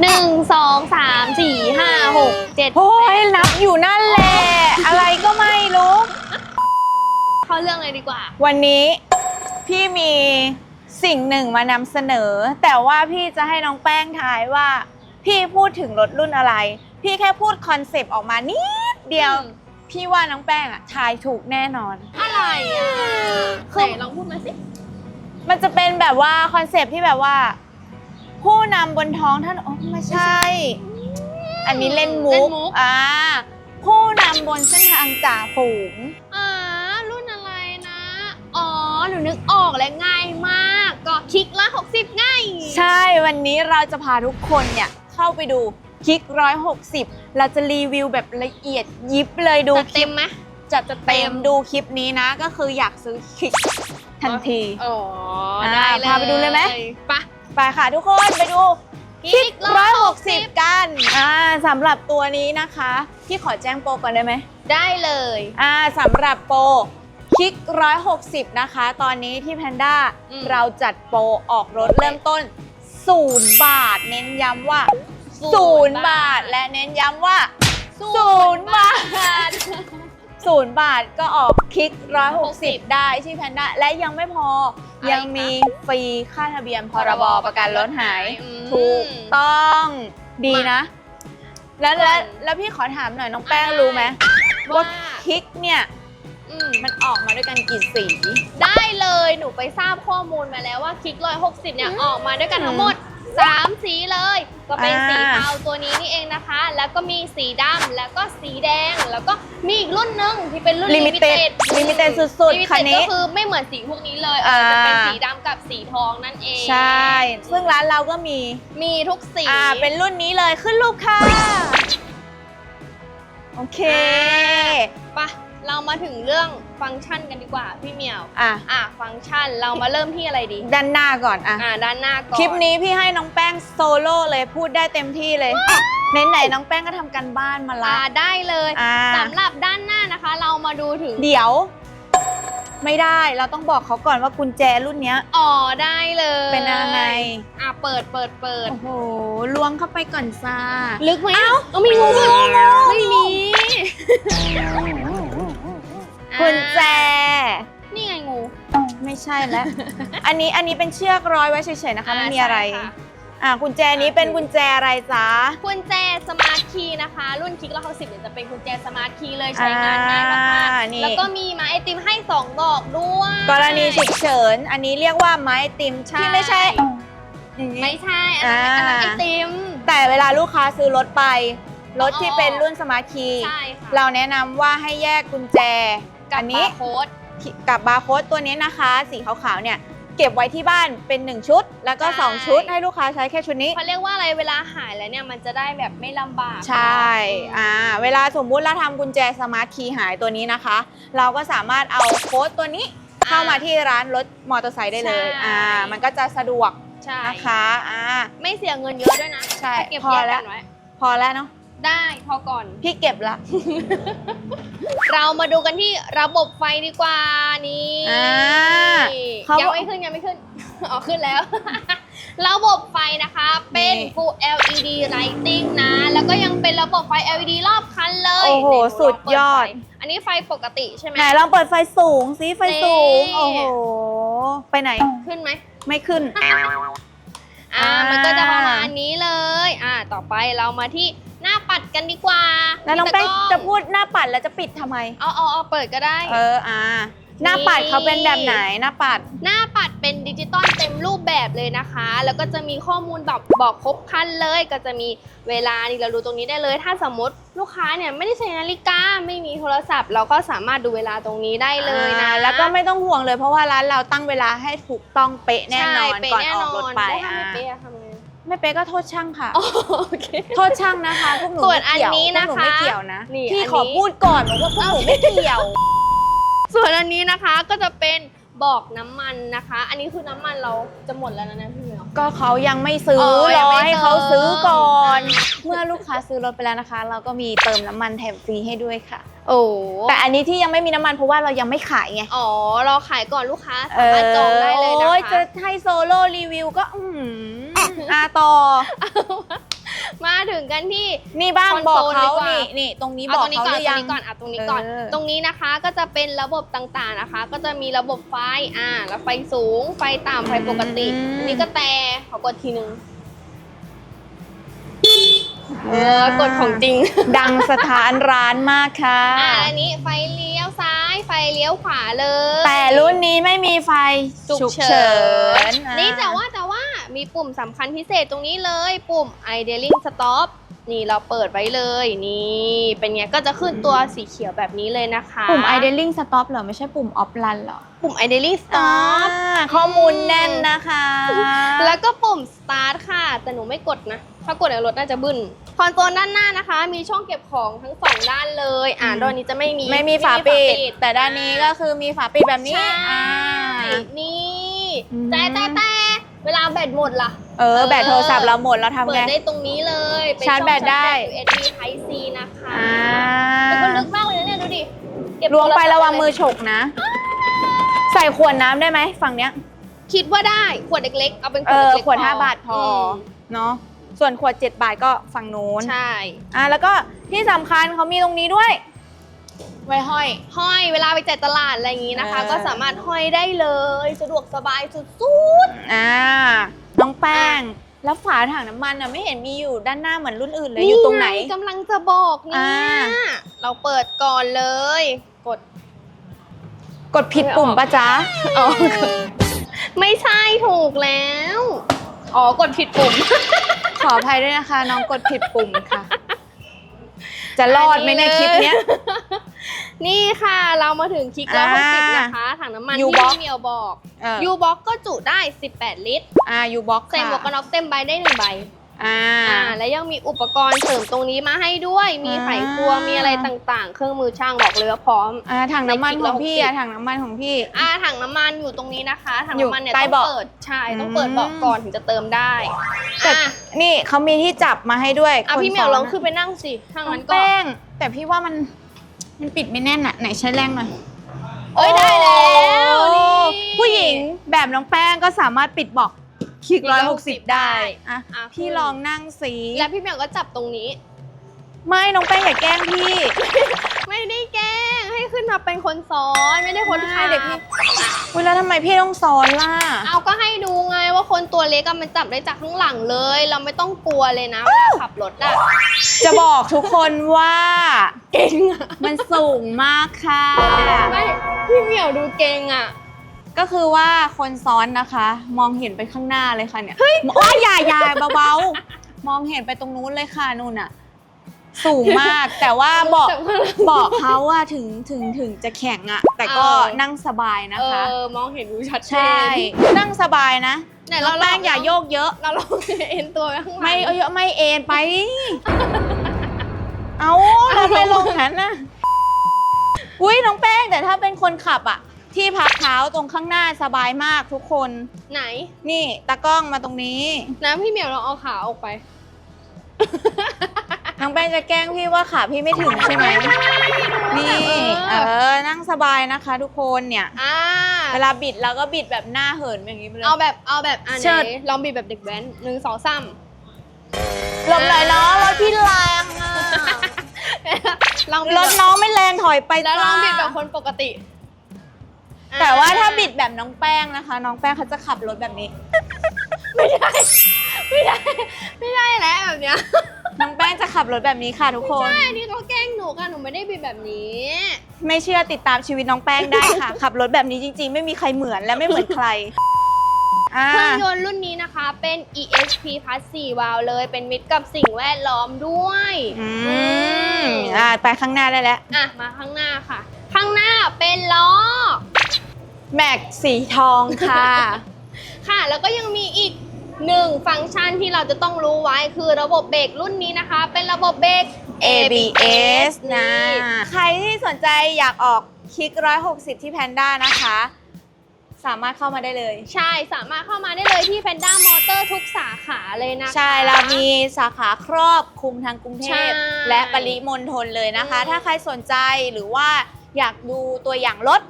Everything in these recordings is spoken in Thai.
หนึ่งสองสามสี่ห้าหกเจ็ดโอ้ยนับอยู่นั่นแหละ อะไรก็ไม่รู้ เข้าเรื่องเลยดีกว่า วันนี้พี่มีสิ่งหนึ่งมานำเสนอ แต่ว่าพี่จะให้น้องแป้งทายว่า พี่พูดถึงรถรุ่นอะไร พี่แค่พูดคอนเซปต์ออกมานิดเดียวอืมพี่ว่าน้องแป้งอะทายถูกแน่นอน อะไรอะคืไหนอลองพูดมาสิ มันจะเป็นแบบว่าคอนเซปต์ที่แบบว่า ผู้นำบนท้องท่านโอ้ไม่ใช่ อันนี้เล่นมุเล่กนมุก อ่าผู้นำบนเส้นทางจ่าฝูงอ่ารุ่นอะไรนะ อ๋อ หนูนึกออกและง่ายมาก ก็คลิกละ 60 ง่าย ใช่วันนี้เราจะพาทุกคนเนี่ยเข้าไปดูคลิกร้อยหกสิบเราจะรีวิวแบบละเอียดยิบเลยดูจะเต็มไหมจัดจะเต็มดูคลิปนี้นะ ก็คืออยากซื้อคลิกทันที อ๋อ อ่าได้เลยพาไปดูเลยไหมไปะ ไปค่ะทุกคนไปดูคลิกร้อยหกสิบ160กันอ่าสำหรับตัวนี้นะคะพี่ขอแจ้งโปรก่อนได้ไหมได้เลยอ่าสำหรับโปรคลิกร้อยหกสิบนะคะ ตอนนี้ที่แพนด้าอืมเราจัดโปรออกรถเริ่มต้นศูนย์บาท เน้นย้ำว่าศูนย์บาท และเน้นย้ำว่าศูนย์บาท ศูนย์บาทก็ออกคลิกร้อยหกสิบได้ที่แพนด้าและยังไม่พออะไรคะยังมีฟรีค่าทะเบียนพรบประกันรถหายอืม ถูกต้องดีนะ แล้วแล้วก่อนแล้วพี่ขอถามหน่อยน้องแป้งรู้ไหมว่าว่าคลิกเนี่ยอืมมันออกมาด้วยกันกี่สี ได้เลยหนูไปทราบข้อมูลมาแล้วว่าคลิกร้อยหกสิบเนี่ย ออกมาด้วยกันทั้งหมด 3สีเลย ก็เป็นอ่าสีเทาตัวนี้นี่เองนะคะ แล้วก็มีสีดำแล้วก็สีแดงแล้วก็มีอีกรุ่นหนึงที่เป็นรุ่น Limited Limited สุดๆลิมิคันเต็ดนี้ ก็คือไม่เหมือนสีพวกนี้เลยเออจะเป็นอ่า สีดำกับสีทองนั่นเองใช่ ซึ่งร้านเราก็มี มีทุกสีอ่า เป็นรุ่นนี้เลยขึ้นรูปค่ะ โอเค ไปะ เรามาถึงเรื่องฟังก์ชันกันดีกว่าพี่เหมียว อะอะฟังก์ชันเรามาเริ่มที่อะไรดี ด้านหน้าก่อนอะ อะด้านหน้าก่อน คลิปนี้พี่ให้น้องแป้งโซโล่เลยพูดได้เต็มที่เลยไหนๆน้องแป้งก็ทำกันบ้านมาละ อ่าได้เลยอ่า สำหรับด้านหน้านะคะ เรามาดูถึงเดี๋ยว ไม่ได้เราต้องบอกเขาก่อนว่ากุญแจรุ่นเนี้ย อ๋อได้เลยเป็นยังไงอะเปิดเปิดเปิด โอ้โหล้วงเข้าไปก่อนซ่า ลึกไหมเอ้าเอาไม่งูไม่มี กุญแจ นี่ไงงู ไม่ใช่แล้ว อันนี้อันนี้เป็นเชือกร้อยไว้เฉยๆนะคะไม่มีอะไร ใช่ค่อ่ากุญแจนี้เป็นกุญแจอะไรจ๊ะ กุญแจสมาร์ทคีย์นะคะ รุ่นคลิกแล้วเขาสิบเนี่ยจะเป็นกุญแจสมาร์ทคีย์เลยใช้งานง่ายมากอ่านี่ ๆแล้วก็มีไม้ไอติมให้สองดอกด้วย กรณีฉุกเฉิน อันนี้เรียกว่าไม้ติมใช่ ที่ไม่ใช่ไม่ใช่อันนั้นอ่าอันนั้นไอติม แต่เวลาลูกค้าซื้อรถไป รถที่เป็นรุ่นสมาร์ทคีย์ใช่ค่ะ เราแนะนำว่าให้แยกกุญแจกับ อันนี้ บาร์โค้ดกับบาร์โค้ดตัวนี้นะคะ สีขาวๆเนี่ยเก็บไว้ที่บ้านเป็น 1 ชุด แล้วก็ใช่2ชุดให้ลูกค้าใช้แค่ชุดนี้เขาเรียกว่าอะไรเวลาหายแล้วเนี่ยมันจะได้แบบไม่ลำบากใช่อ่าเวลาสมมุติเราทำกุญแจสมาร์ทคีย์หายตัวนี้นะคะ เราก็สามารถเอาโค้ดตัวนี้เข้ามาที่ร้านรถมอเตอร์ไซค์ได้เลยอ่ามันก็จะสะดวกใช่นะคะอ่าไม่เสียเงินเยอะด้วยนะใช่ถ้าเก็บพอแยกแล้กัวนไว้พอแล้วเนาะ ได้พอก่อน พี่เก็บละ เรามาดูกันที่ระบบไฟดีกว่านี่อ่าเขายัยังไม่ขึ้นยังไม่ขึ้น อ๋อขึ้นแล้ว ระบบไฟนะคะเป็น นี่ Full LED Lighting นะ แล้วก็ยังเป็นระบบไฟ LED รอบคันเลยโอ้โหไหนนูลงสุดยอด เปิไฟอันนี้ไฟปกติใช่ไหม ไหนลองเปิดไฟสูงซิไฟสูง นี่ โอ้โห ไปไหนขึ้นไหม ไม่ขึ้น อ่า อ่ามั มันก็จะประมาณนี้เลย อ่า ต่อไปเรามาที่ หน้าปัดกันดีกว่าแล้วน้องแป้งพี่ตะกล้จะพูดหน้าปัดแล้วจะปิดทำไม เอาเอาเอาเปิดก็ได้ เอออ่าหน้าปัดเขาเป็นแบบไหนหน้าปัด หน้าปัดเป็นดิจิตอลเต็มรูปแบบเลยนะคะ แล้วก็จะมีข้อมูลแบบบอกครบครันเลย ก็จะมีเวลานี่เราดูตรงนี้ได้เลย ถ้าสมมติลูกค้าเนี่ยไม่ได้ใช้นาฬิกาไม่มีโทรศัพท์ เราก็สามารถดูเวลาตรงนี้ได้เลยนะอ่าแล้วก็ไม่ต้องห่วงเลยเพราะว่าร้านเราตั้งเวลาให้ถูกต้องเป๊ะแน่นอนใช่เป๊ะก่อนแน่ออกรถไปแล้วถ้าอ่าไม่เป๊ะอะทำไง ไม่เป๊ะก็โทษช่างค่ะอ๋อโอเค โทษช่างนะคะพวกหนูส่วนไม่เกี่ยวอันนี้นะคะพวกหนูไม่เกี่ยวนะนี่พี่อันนี้ ขอพูดก่อนบอกว่าพวกหนูไม่เกี่ยว ส่วนอันนี้นะคะก็จะเป็น บอกน้ำมันนะคะ อันนี้คือน้ำมันเราจะหมดแล้วนะเนี่ยพี่เหมียว ก็เขายังไม่ซื้ออ๋อรยังอไม่ให้เขาซื้อก่อนเติมเมื่อลูกค้าซื้อรถไปแล้วนะคะ เราก็มีเติมน้ำมันแถมฟรีให้ด้วยค่ะ โอ้แต่อันนี้ที่ยังไม่มีน้ำมันเพราะว่าเรายังไม่ขายไงอ๋อเราขายก่อนลูกค้าสามารถจองได้เลยนะโอ้ยคะจะให้โซโล่รีวิวก็อืมอ่าต่อ ถึงกันที่ นี่บ้างคอนบโซอกลเขาดีกว่านี่ นี่ตรงนี้เอาบอกตรงนี้เขาก่หอนรือตรยังง นี้ก่อนเอาตรงนี้ก่อน เออ ตรงนี้นะคะก็จะเป็นระบบต่างๆนะคะ ก็จะมีระบบไฟอ่าแล้วไฟสูง ไฟต่ำไฟปกติอันนี้ก็แต่ขอกดทีนึงเออกดของจริง ดังสถานร้านมากค่ะ อ่าอันนี้ไฟเลี้ยวซ้ายไฟเลี้ยวขวาเลย แต่รุ่นนี้ไม่มีไฟฉุกฉุกเฉิเฉินนอ่นี่แต่ว่าแต่ว่า มีปุ่มสำคัญพิเศษตรงนี้เลย ปุ่ม idling stop นี่เราเปิดไว้เลย นี่เป็นไงก็จะขึ้นตัวสีเขียวแบบนี้เลยนะคะปุ่ม idling stop เหรอ ไม่ใช่ปุ่ม off run เหรอ ปุ่ม idling อ่า stop ข้อมูลแน่นนะคะ แล้วก็ปุ่ม start ค่ะ แต่หนูไม่กดนะ ถ้ากดในรถน่าจะบึ้นคอนโซลด้านหน้านะคะ มีช่องเก็บของทั้งสองด้านเลย อ่าอืมด้านนี้จะไม่มีไม่มีฝาปิด แต่ด้านนี้ก็คือมีฝาปิดแบบนี้ใช่อ่านี่อืมแต่แต่แต่ เวลาแบตหมดล่ะ เออ แบตโทรศัพท์เราหมดเราทำเปิไง ดได้ตรงนี้เลยเป็นชาร์จแบตได้ช่องชาร์จแบต USB Type C นะคะอ่าแต่ก็ลึกมากเลยนะเนี่ยดูดิเก็บล้วงไประวังมือโทฉกนะ ใส่ขวดน้ำได้ไหมฝั่งเนี้ย คิดว่าได้ ขวดเล็กๆ เอาเป็นขเอวดอ เล็กๆขวดพ5บาทพออมเนาะ ส่วนขวด 7 บาทก็ฝั่งนู้น ใช่ อะแล้วก็ที่สำคัญเขามีตรงนี้ด้วย ไว้ห้อย ห้อยเวลาไปจ่ายตลาดอะไรอย่างนี้นะคะเออก็สามารถห้อยได้เลย สะดวกสบายสุดอ่าน้องแป้ง แล้วฝาถังน้ำมันอะไม่เห็นมีอยู่ด้านหน้าเหมือนรุ่นอื่นๆเลยอยู่ตรงไหน กำลังจะบอกเนี่อ่า ยเราเปิดก่อนเลย กด กดผิดปุ่มปะจ๊ะอ๋อไม่ใช่ถูกแล้ว อ๋อกดผิดปุ่ม ขออภัยด้วยนะคะ น้องกดผิดปุ่มค่ะ จะรอดไหมในยคลิปเนี้ยนี่ ค่ะเรามาถึงคลิกร้อยหกสิบนะคะถังน้ำมันที่ U-Box พี่เมียวบอกเออ ยูบ็อกก็จุได้ 18 ลิตรอ่ายูบ็อกใส่ค่ะหมวกกันน็อกเต็มใบได้หนึ่งใบอ่า อ่าและยังมีอุปกรณ์เสริมตรงนี้มาให้ด้วย มีไขควงอ่ามี มีอะไรต่างๆ เครื่องมือช่างบอกเลยว่าพร้อม อ่าถังน้ำมันของพี่ในคลิปละอะถังน้ำมันของพี่ อ่าถังน้ำมันอยู่ตรงนี้นะคะถังอยู่น้ำมันเนี่ยใต้ต้องเบาะเปิดใช่ต้องเปิดเบาะก่อนถึงจะเติมได้แต่ อะนี่เขามีที่จับมาให้ด้วยอะคนพี่เหมียวซ้ลองะขึ้นไปนั่งสิทางน้อนั้งนก็ แป้ง แต่พี่ว่ามัน มันปิดไม่แน่นอะไหนใช้แรงหน่อยเอ้ยได้แล้วโอ้นี่ผู้หญิงแบบน้องแป้งก็สามารถปิดเบอกคลิกคลิกร้อยหกสิบ160ได้ได้อะอะพี่ขึ้นลองนั่งสี แล้วพี่เหมียวก็จับตรงนี้ ไม่น้องแป้งอย่าแกล้งพี่ ไม่ได้แกล้งให้ขึ้นมาเป็นคนซ้อนไม่ได้คนใช่ขับเด็กพี่เวลาทำไมพี่ต้องซ้อนล่ะ เอาก็ให้ดูไงว่าคนตัวเล็กอะมันจับได้จากข้างหลังเลย เราไม่ต้องกลัวเลยนะเวลาขับรถอะจะบอกทุกคนว่าเก่งอะมันสูงมากค่ะ ไม่พี่เหมียวดูเก่งอะก็คือว่าคนซ้อนนะคะ มองเห็นไปข้างหน้าเลยค่ะเนี่ยโอ้ยอย่าอย่าเบาๆมองเห็นไปตรงนู้นเลยค่ะนู่นอะ สูงมาก แต่ว่าเบาะจัข้างหลังเบาะเขาอะถึงถึงถึงจะแข็งอะแต่ก็เออนั่งสบายนะเอคะอมองเห็นดูชัดเจใช่นนั่งสบายนะไหนน้เราองแป้งอย่าโยกเยอะ เราลองเอ็นตัวไปข้างหลังไม่เอาเยอะไม่เอ็นไป เอาเราไปลงนั้นนะอุ้ยน้องแป้งแต่ถ้าเป็นคนขับอะที่พักเท้าตรงข้างหน้าสบายมากทุกคน ไหน นี่ตากล้องมาตรงนี้นะพี่เหมียวเราเอาขาออกไป น้องแป้งจะแกล้งพี่ว่าขาพี่ไม่ถึงใช่ไหม นี่ เออ นั่งสบายนะคะทุกคนเนี่ย อ่าเวลาบิดเราก็บิดแบบหน้าเหินอย่างนี้ไปเลย เอาแบบเอาแบบอันเชิไหดนลองบีบแบบเด็กแว้นหนึ่งสองสามลมหน่อยเนาะรถพี่แรงอะลองบีบรแบบถน้องไม่แรงถอยไปแล้วลองบิดแบบจ้าคนปกติแต่ว่าถ้าอ่บิดแบบน้องแป้งนะคะ น้องแป้งเขาจะขับรถแบบนี้ ไม่ได้ ไม่ได้ ไม่ได้แล้วแบบเนี้ยน้อ งแป้งจะขับรถแบบนี้ค่ะทุกคน ใช่นี่เขาแกล้งหนูค่ะ หนูไม่ได้บิดแบบนี้ ไม่เชื่อติดตามชีวิตน้องแป้งได้ค่ะ ขับรถแบบนี้จริง ๆ ไม่มีใครเหมือนและไม่เหมือนใครอ่าเครื่องยนต์รุ่นนี้นะคะเป็น ESP Plus 4วาล์วเลย เป็นมิตรกับสิ่งแวดล้อมด้วยอือืมอ่าไปข้างหน้าได้แล้ว อะ มาข้างหน้าค่ะ ข้างหน้าเป็นล้อ แม็กสีทองค่ะ ค่ะ แล้วก็ยังมีอีก หนึ่งฟังก์ชันที่เราจะต้องรู้ไว้คือระบบเบรกรุ่นนี้นะคะ เป็นระบบเบรก ABS นะ ใครที่สนใจอยากออกคลิก 160 ที่แพนด้านะคะ สามารถเข้ามาได้เลย ใช่สามารถเข้ามาได้เลยที่ Panda Motor ทุกสาขาเลยนะคะ ใช่เรามีสาขาครอบคลุมทางกรุงเทพใช่และปริมณฑลเลยนะคะอืมถ้าใครสนใจหรือว่าอยากดูตัวอย่างรถอ่า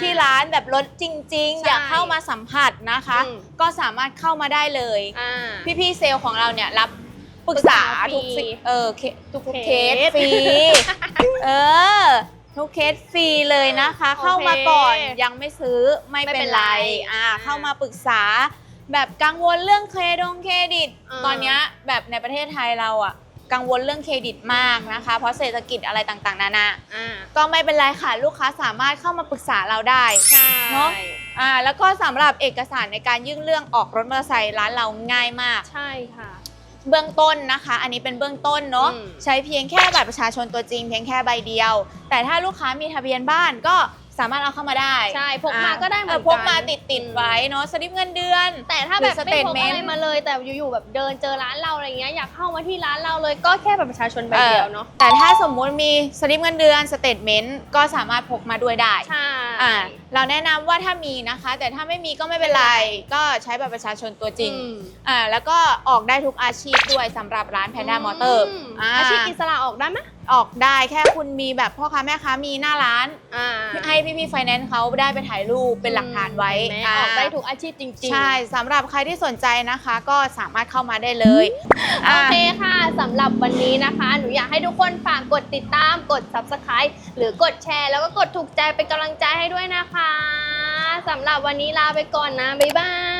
ที่ร้านแบบรถจริงใช่ๆอยากเข้ามาสัมผัสนะคะอืมก็สามารถเข้ามาได้เลยอ่าพี่ๆเซลล์ของเราเนี่ยรับปรึกษาปรึกษาฟรีทุกสิเออเคทุกทุกเคสเคสฟรีเออทุกเคสฟรีเลยนะคะโอเคเข้ามาก่อนยังไม่ซื้อไม่ไม่เป็เป็นนไรไรอ่าอ่าเข้ามาปรึกษาแบบกังวลเรื่องเครดงเครดิตอ่าตอนเนี้ยแบบในประเทศไทยเราอะ กังวลเรื่องเครดิตมากนะคะ เพราะเศรษฐกิจอะไรต่างๆนานาอ่าก็ไม่เป็นไรค่ะลูกค้าสามารถเข้ามาปรึกษาเราได้ใช่เนอะอ่าแล้วก็สำหรับเอกสารในการยื่นเรื่องออกรถมอเตอร์ไซค์ร้านเราง่ายมาก ใช่ค่ะ เบื้องต้นนะคะ อันนี้เป็นเบื้องต้นเนาะอืม ใช้เพียงแค่บัตรประชาชนตัวจริง เพียงแค่ใบเดียว แต่ถ้าลูกค้ามีทะเบียนบ้านก็ สามารถเอาเข้ามาได้ใช่พกมาก็ได้เหมือนกัน พกมาติดติดๆไว้เนาะสลิปเงินเดือน แต่ถ้าแบบไม่พกหรืออะไร statement มาเลยแต่อยู่ๆแบบเดินเจอร้านเราอะไรเงี้ยอยากเข้ามาที่ร้านเราเลยก็แค่แบบประชาชนใบเดียวเนาะแต่ถ้าสมมุติมีสลิปเงินเดือนสเตทเมนต์ก็สามารถพกมาด้วยได้ใช่อ่าเราแนะนำว่าถ้ามีนะคะ แต่ถ้าไม่มีก็ไม่เป็นไร ก็ใช้บัตรประชาชนตัวจริงอืมอ่าแล้วก็ออกได้ทุกอาชีพด้วยสำหรับร้านแพนด้ามอเตอร์มอาชีพอิสระออกได้ไหม ออกได้แค่คุณมีแบบพ่อค้าแม่ค้ามีหน้าร้าน อ่าให้พี่พี่ไฟแนนซ์เขาได้ไปถ่ายรูปเป็นหลักฐานไว้เห็นหมาออกได้ทุกอาชีพจริงๆ ใช่สำหรับใครที่สนใจนะคะ ก็สามารถเข้ามาได้เลยโอเคค่ะสำหรับวันนี้นะคะ หนูอยากให้ทุกคนฝากกดติดตามกด subscribe หรือกดแชร์ แล้วก็กดถูกใจเป็นกำลังใจให้ด้วยนะคะสำหรับวันนี้ลาไปก่อนนะ บ๊ายบาย